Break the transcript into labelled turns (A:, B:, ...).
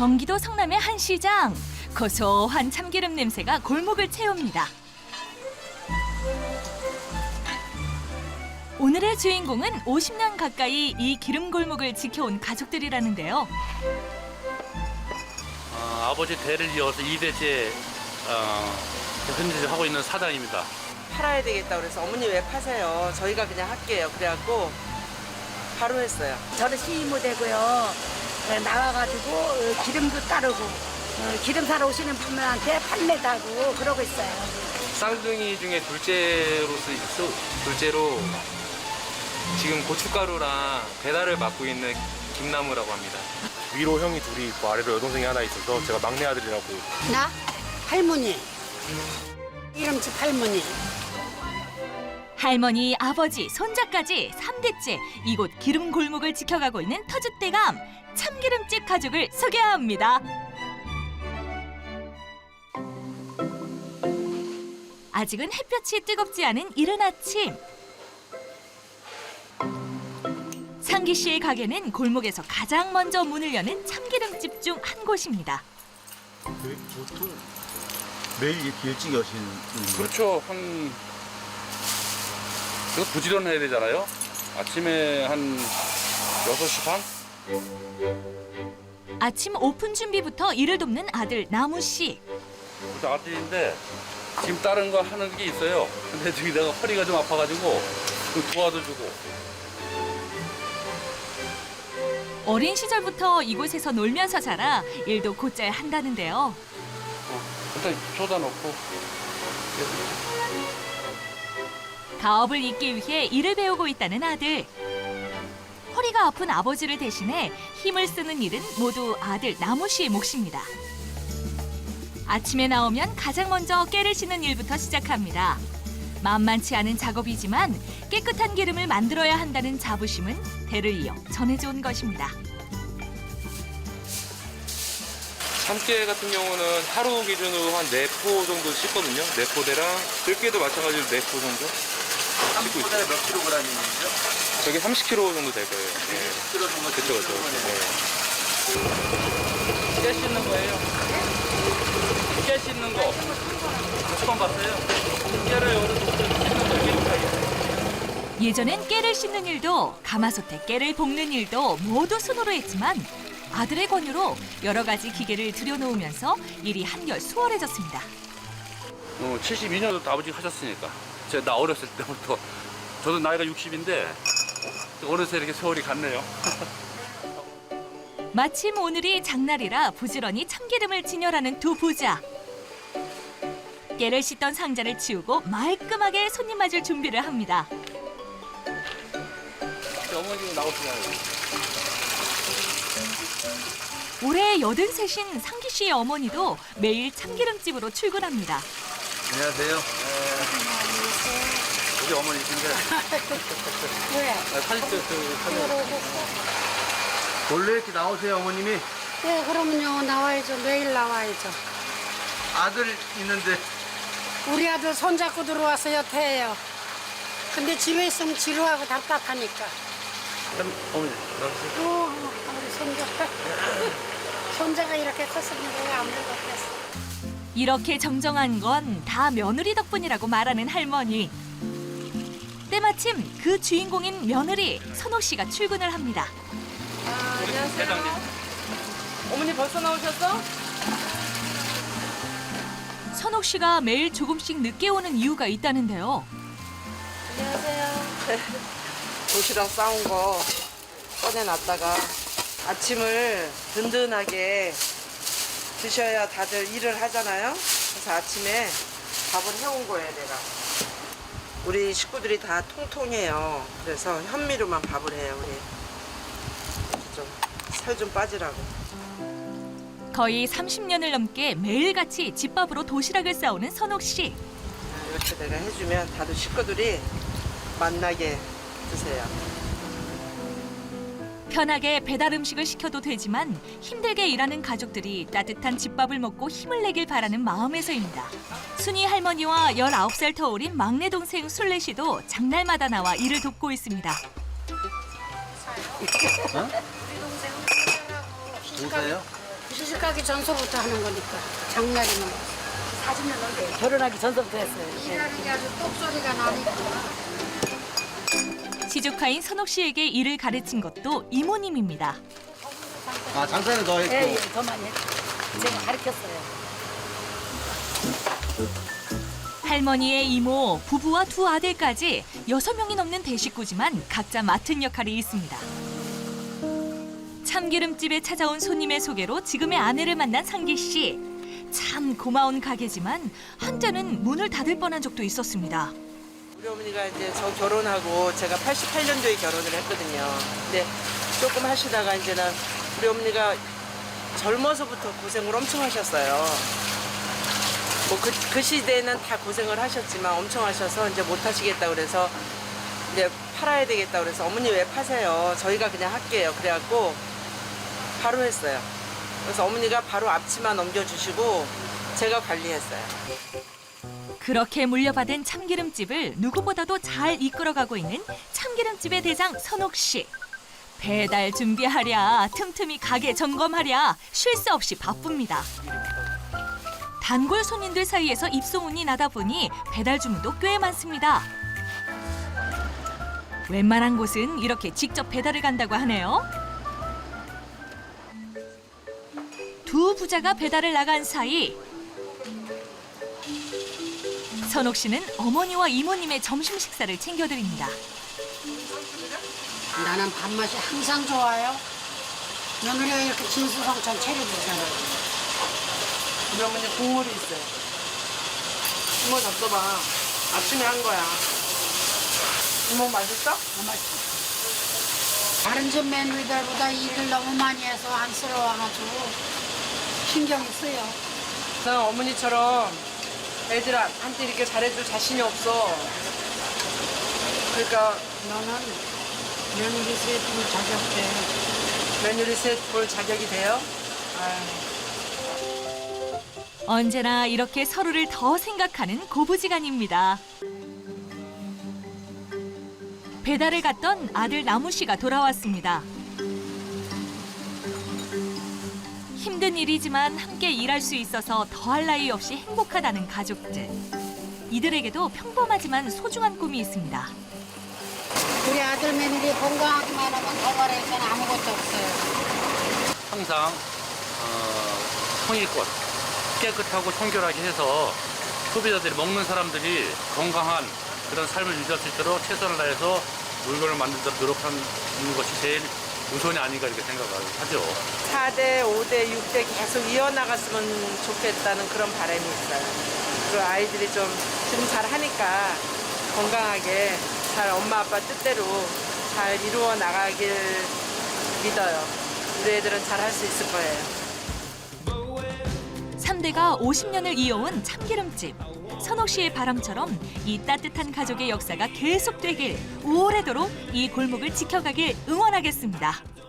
A: 경기도 성남의 한 시장. 고소한 참기름 냄새가 골목을 채웁니다. 오늘의 주인공은 50년 가까이 이 기름 골목을 지켜온 가족들이라는데요.
B: 어, 아버지 대를 이어서 2대째 어, 현재 하고 있는 사장입니다.
C: 팔아야 되겠다 그래서 어머니 왜 파세요? 저희가 그냥 할게요. 그래갖고 바로 했어요.
D: 저는 시모 되고요. 네, 나와가지고 어, 기름도 따르고 어, 기름 사러 오시는 분들한테 판매도 하고 그러고 있어요.
E: 쌍둥이 중에 둘째로서 있어- 둘째로 지금 고춧가루랑 배달을 맡고 있는 김나무라고 합니다.
F: 위로 형이 둘이 있고 아래로 여동생이 하나 있어서 제가 막내 아들이라고
D: 나 할머니 이름집 할머니
A: 할머니, 아버지, 손자까지 삼대째 이곳 기름 골목을 지켜가고 있는 터줏대감 참기름집 가족을 소개합니다. 아직은 햇볕이 뜨겁지 않은 이른 아침. 상기 씨의 가게는 골목에서 가장 먼저 문을 여는 참기름집 중 한 곳입니다.
G: 보통 매일 이렇게 일찍 여시는?
B: 그렇죠. 한 이거 부지런해야 되잖아요. 아침에 한 6시 반?
A: 아침 오픈 준비부터 일을 돕는 아들 나무 씨.
B: 그래서 아들인데 지금 다른 거 하는 게 있어요. 근데 지금 내가 허리가 좀 아파가지고 좀 도와도 주고
A: 어린 시절부터 이곳에서 놀면서 자라 일도 곧잘 한다는데요.
B: 일단 쏟아 놓고
A: 가업을 잇기 위해 일을 배우고 있다는 아들. 허리가 아픈 아버지를 대신해 힘을 쓰는 일은 모두 아들 나무 씨의 몫입니다. 아침에 나오면 가장 먼저 깨를 씻는 일부터 시작합니다. 만만치 않은 작업이지만 깨끗한 기름을 만들어야 한다는 자부심은 대를 이어 전해져 온 것입니다.
E: 참깨 같은 경우는 하루 기준으로 한 4포 정도 씻거든요. 4포대랑 들깨도 마찬가지로 4포 정도 씻고 있어요.
G: 몇 킬로그램이죠?
E: 저게 30kg 정도 될 거예요. 네.
G: 30kg 정도
E: 그쵸, 그쵸. 네.
B: 깨 씻는 거예요. 깨 씻는 거 처음 봤어요. 깨를 여기서 씻는 거 이게 차이.
A: 예전엔 깨를 씻는 일도 가마솥에 깨를 볶는 일도 모두 손으로 했지만 아들의 권유로 여러 가지 기계를 들여놓으면서 일이 한결 수월해졌습니다.
B: 어, 72년도 아버지가 하셨으니까. 제가 나 어렸을 때부터. 저도 나이가 60인데 어느새 이렇게 세월이 갔네요.
A: 마침 오늘이 장날이라 부지런히 참기름을 진열하는 두 부자. 깨를 씻던 상자를 치우고 말끔하게 손님 맞을 준비를 합니다.
B: 나오시잖아요.
A: 올해 여든 셋인 상기 씨의 어머니도 매일 참기름집으로 출근합니다.
G: 안녕하세요. 우리 어머니신데
D: 왜?
G: 아, 사진 찍 그, 카메라. 원래 이렇게 나오세요 어머님이
D: 네 그러면요 나와야죠 매일 나와야죠.
G: 아들 있는데
D: 우리 아들 손잡고 들어와서 여태예요. 근데 집에 있으면 지루하고 답답하니까.
B: 어머니,
D: 어, 우리 손자 손자가 이렇게 컸으면 내가 아무래도 못했어.
A: 이렇게 정정한 건 다 며느리 덕분이라고 말하는 할머니. 때마침 그 주인공인 며느리 선옥 씨가 출근을 합니다.
C: 아, 안녕하세요.
B: 회장님.
C: 어머니 벌써 나오셨어?
A: 선옥 씨가 매일 조금씩 늦게 오는 이유가 있다는데요.
C: 안녕하세요. 도시락 싸온 거 꺼내놨다가 아침을 든든하게 드셔야 다들 일을 하잖아요. 그래서 아침에 밥을 해온 거예요, 내가. 우리 식구들이 다 통통해요. 그래서 현미로만 밥을 해요, 우리. 좀 살 좀 빠지라고.
A: 거의 30년을 넘게 매일같이 집밥으로 도시락을 싸오는 선옥 씨.
C: 이렇게 내가 해주면 다들 식구들이 만나게 드세요.
A: 편하게 배달 음식을 시켜도 되지만 힘들게 일하는 가족들이 따뜻한 집밥을 먹고 힘을 내길 바라는 마음에서입니다. 순이 할머니와 19살 터울인 막내 동생 술래 씨도 장날마다 나와 일을 돕고 있습니다.
G: 보세요?
H: 시집가기 전서부터 하는 거니까 장날이면
D: 40년 넘게 결혼하기 전서부터 했어요. 네.
H: 일하는 게 아주 똑소리가 나니까
A: 시조카인 선옥 씨에게 일을 가르친 것도 이모님입니다.
G: 아, 장사는 더 했고.
D: 예, 예, 더 많이 했죠. 제가 가르쳤어요.
A: 할머니의 이모, 부부와 두 아들까지 여섯 명이 넘는 대식구지만 각자 맡은 역할이 있습니다. 참기름집에 찾아온 손님의 소개로 지금의 아내를 만난 상기 씨. 참 고마운 가게지만 한때는 문을 닫을 뻔한 적도 있었습니다.
C: 우리 어머니가 이제 저 결혼하고 제가 88년도에 결혼을 했거든요. 근데 조금 하시다가 이제는 우리 어머니가 젊어서부터 고생을 엄청 하셨어요. 뭐그 그 시대에는 다 고생을 하셨지만 엄청 하셔서 이제 못 하시겠다 그래서 이제 팔아야 되겠다 그래서 어머니 왜 파세요? 저희가 그냥 할게요. 그래갖고 바로 했어요. 그래서 어머니가 바로 앞치마 넘겨주시고 제가 관리했어요.
A: 그렇게 물려받은 참기름집을 누구보다도 잘 이끌어가고 있는 참기름집의 대장 선옥 씨. 배달 준비하랴, 틈틈이 가게 점검하랴, 쉴 새 없이 바쁩니다. 단골 손님들 사이에서 입소문이 나다 보니 배달 주문도 꽤 많습니다. 웬만한 곳은 이렇게 직접 배달을 간다고 하네요. 두 부자가 배달을 나간 사이 선옥 씨는 어머니와 이모님의 점심 식사를 챙겨드립니다.
H: 나는 밥맛이 항상 좋아요 며느리가 이렇게 진수성찬 차려주잖아요
C: 우리 어머니 국물이 있어요. 국물 잡숴봐. 아침에 한 거야. 이모 맛있어?
H: 다른 집 며느리들보다 일을 너무 많이 해서 안쓰러워가지고 신경이 쓰여
C: 나는 어머니처럼 애들한테 이렇게 잘해줄 자신이 없어. 그러니까
H: 너는 며느리 셋을 자격 돼
C: 며느리 셋볼 자격이 돼요? 아유.
A: 언제나 이렇게 서로를 더 생각하는 고부지간입니다. 배달을 갔던 아들 나무 씨가 돌아왔습니다. 힘든 일이지만 함께 일할 수 있어서 더할 나위 없이 행복하다는 가족들. 이들에게도 평범하지만 소중한 꿈이 있습니다.
H: 우리 아들 며느리 건강하기만 하면 건 아무것도 없어요
B: 항상 어, 통일권 깨끗하고 청결하게 해서 소비자들이 먹는 사람들이 건강한 그런 삶을 유지할 수 있도록 최선을 다해서 물건을 만들도록 노력하는 것이 제일 우선이 아닌가 이렇게 생각을 하죠.
C: 4대, 5대, 6대 계속 이어나갔으면 좋겠다는 그런 바람이 있어요. 그리고 아이들이 좀 지금 잘 하니까 건강하게 잘 엄마 아빠 뜻대로 잘 이루어 나가길 믿어요. 우리 애들은 잘 할 수 있을 거예요.
A: 3대가 50년을 이어온 참기름집. 선옥 씨의 바람처럼 이 따뜻한 가족의 역사가 계속되길 오래도록 이 골목을 지켜가길 응원하겠습니다.